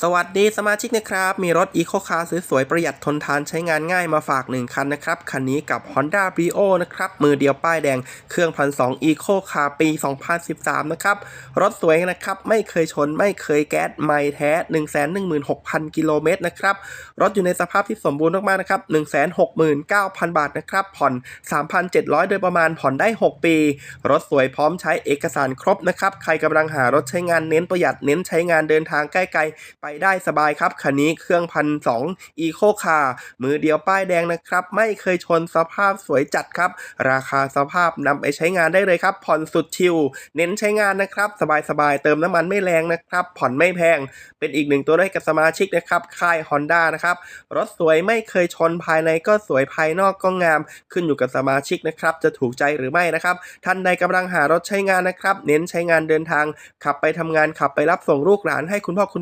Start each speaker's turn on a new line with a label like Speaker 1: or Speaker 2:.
Speaker 1: สวัสดีสมาชิกนะครับ มีรถ Eco Car สวยๆ ประหยัดทนทานใช้งานง่ายมาฝาก 1 คันนะครับ คันนี้กับ Honda Brio นะครับ มือเดียวป้ายแดงเครื่องพันสอง Eco Car ปี 2013 นะครับ รถสวยนะครับ ไม่เคยชนไม่เคยแก๊สไม่แท้ 116,000 กิโลเมตรนะครับ รถอยู่ในสภาพที่สมบูรณ์มากๆ นะครับ 169,000 บาทนะครับ ผ่อน 3,700 โดยประมาณผ่อนได้ 6 ปี รถสวยพร้อมใช้เอกสารครบนะครับใครกำลังหารถใช้งานเน้นประหยัดเน้นใช้งานเดินทางใกล้ๆไปได้สบายครับคันนี้เครื่องพันสองอีโคคาร์มือเดียวป้ายแดงนะครับ ไม่เคยชนสภาพสวยจัดครับ ราคาสภาพนำไปใช้งานได้เลยครับ ผ่อนสุดชิลเน้นใช้งานนะครับ สบายๆ เติมน้ำมันไม่แรงนะครับ ผ่อนไม่แพง เป็นอีกหนึ่งตัวได้กับสมาชิกนะครับ ค่าย Honda นะครับ รถสวยไม่เคยชนภายในก็สวยภายนอกก็งาม ขึ้นอยู่กับสมาชิกนะครับ จะถูกใจหรือไม่นะครับ ท่านใดกำลังหารถใช้งานนะครับ เน้นใช้งานเดินทาง ขับไปทำงานขับไปรับส่งลูกหลานให้คุณพ่อคุณ